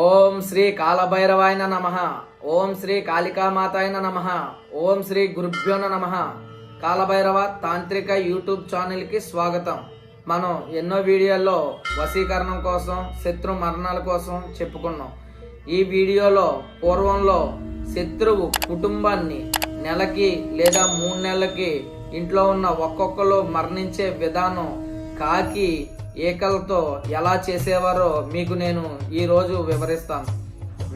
ఓం శ్రీ కాలభైరవాయన నమ. ఓం శ్రీ కాళికామాతాయన నమ. ఓం శ్రీ గురుభ్యోన నమ. కాలభైరవ తాంత్రిక యూట్యూబ్ ఛానల్కి స్వాగతం. మనం ఎన్నో వీడియోల్లో వశీకరణం కోసం శత్రు మరణాల కోసం చెప్పుకున్నాం. ఈ వీడియోలో పూర్వంలో శత్రువు కుటుంబాన్ని నెలకి లేదా మూడు నెలలకి ఇంట్లో ఉన్న ఒక్కొక్కరు మరణించే విధానం కాకి ఏకలతో ఎలా చేసేవారో మీకు నేను ఈరోజు వివరిస్తాను.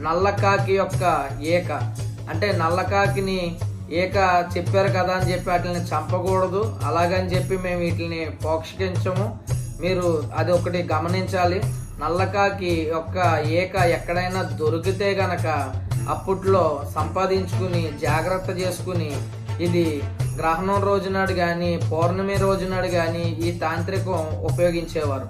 నల్లకాకి యొక్క ఏక. అంటే నల్లకాకిని ఏక చెప్పారు కదా అని చెప్పి వాటిని చంపకూడదు. అలాగని చెప్పి మేము వీటిని పోక్షించము. మీరు అది ఒకటి గమనించాలి. నల్లకాకి యొక్క ఏక ఎక్కడైనా దొరికితే గనక అప్పట్లో సంపాదించుకుని జాగ్రత్త చేసుకుని ఇది గ్రహణం రోజునాడు కానీ పౌర్ణమి రోజునాడు కానీ ఈ తాంత్రికం ఉపయోగించేవారు.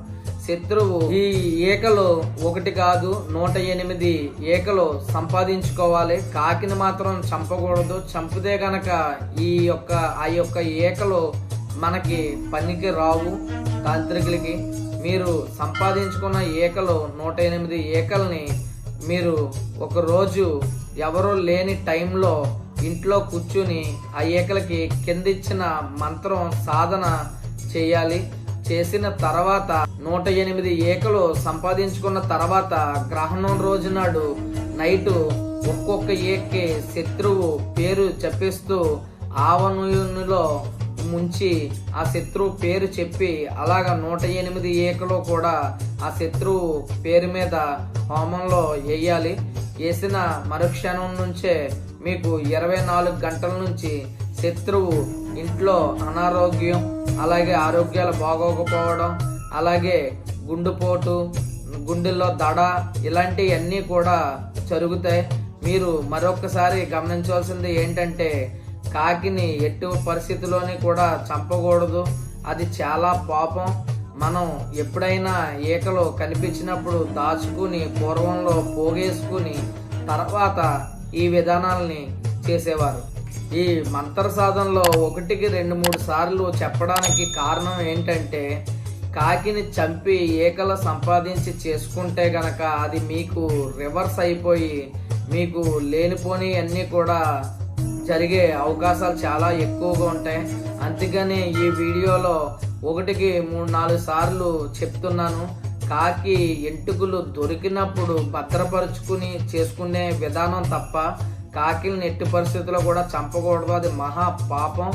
శత్రువు ఈ ఏకలు ఒకటి కాదు నూట ఎనిమిది ఏకలు సంపాదించుకోవాలి. కాకిని మాత్రం చంపకూడదు. చంపితే గనక ఈ యొక్క ఆ యొక్క ఏకలు మనకి పనికి రావు తాంత్రికులకి. మీరు సంపాదించుకున్న ఏకలు నూట ఎనిమిది ఏకల్ని మీరు ఒక రోజు ఎవరో లేని టైంలో ఇంట్లో కూర్చుని ఆ ఏకలకి కిందిచ్చిన మంత్రం సాధన చేయాలి. చేసిన తర్వాత నూట ఎనిమిది ఏకలు సంపాదించుకున్న తర్వాత గ్రహణం రోజు నాడు నైటు ఒక్కొక్క ఏక్కి శత్రువు పేరు చెప్పిస్తూ ఆవనులో ముంచి ఆ శత్రువు పేరు చెప్పి అలాగ నూట ఎనిమిది ఏకలు కూడా ఆ శత్రువు పేరు మీద హోమంలో వేయాలి. వేసిన మరుక్షణం నుంచే మీకు ఇరవై నాలుగు గంటల నుంచి శత్రువు ఇంట్లో అనారోగ్యం అలాగే ఆరోగ్యాలు బాగోకపోవడం అలాగే గుండెపోటు గుండెల్లో దడ ఇలాంటివన్నీ కూడా జరుగుతాయి. మీరు మరొకసారి గమనించవలసింది ఏంటంటే కాకిని ఎట్టి పరిస్థితిలోని కూడా చంపకూడదు. అది చాలా పాపం. మనం ఎప్పుడైనా ఈకలు కనిపించినప్పుడు దాచుకుని పూర్వంలో పోగేసుకుని తర్వాత ఈ విధానాలని చేసేవారు. ఈ మంత్ర సాధనలో ఒకటికి రెండు మూడు సార్లు చెప్పడానికి కారణం ఏంటంటే కాకిని చంపి ఏకల సంపాదించి చేసుకుంటే గనక అది మీకు రివర్స్ అయిపోయి మీకు లేనిపోని అన్నీ కూడా జరిగే అవకాశాలు చాలా ఎక్కువగా ఉంటాయి. అందుకని ఈ వీడియోలో ఒకటికి మూడు నాలుగు సార్లు చెప్తున్నాను. కాకి ఎంటుకలు దొరికినప్పుడు భద్రపరుచుకుని చేసుకునే విధానం తప్ప కాకిల్ని ఎట్టి పరిస్థితుల్లో కూడా చంపకూడదు. అది మహా పాపం.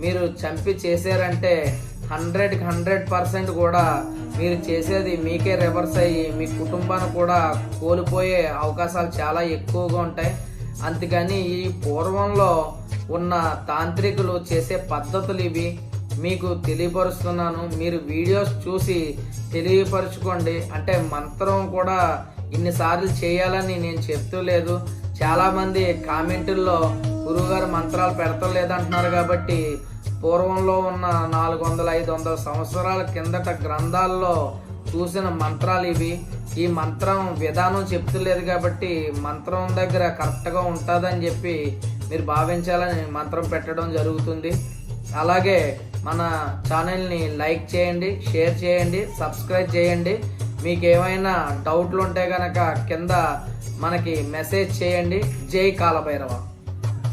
మీరు చంపి చేశారంటే హండ్రెడ్కి హండ్రెడ్ పర్సెంట్ కూడా మీరు చేసేది మీకే రివర్స్ అయ్యి మీ కుటుంబాన్ని కూడా కోల్పోయే అవకాశాలు చాలా ఎక్కువగా ఉంటాయి. అందుకని ఈ పూర్వంలో ఉన్న తాంత్రికులు చేసే పద్ధతులు ఇవి. మీకు తెలియపరుస్తున్నాను. మీరు వీడియోస్ చూసి తెలియపరచుకోండి. అంటే మంత్రం కూడా ఇన్నిసార్లు చేయాలని నేను చెప్తూ లేదు. చాలామంది కామెంటుల్లో గురువుగారు మంత్రాలు పెడతలేదంటున్నారు కాబట్టి పూర్వంలో ఉన్న నాలుగు వందల ఐదు వందల సంవత్సరాల కిందట గ్రంథాల్లో చూసిన మంత్రాలు ఇవి. ఈ మంత్రం విధానం చెప్తలేదు కాబట్టి మంత్రం దగ్గర కరెక్ట్గా ఉంటుందని చెప్పి మీరు భావించాలని మంత్రం పెట్టడం జరుగుతుంది. అలాగే మన ఛానల్ని లైక్ చేయండి షేర్ చేయండి సబ్స్క్రైబ్ చేయండి. మీకు ఏమైనా డౌట్లు ఉంటే కనుక కింద మనకి మెసేజ్ చేయండి. జై కాలభైరవ.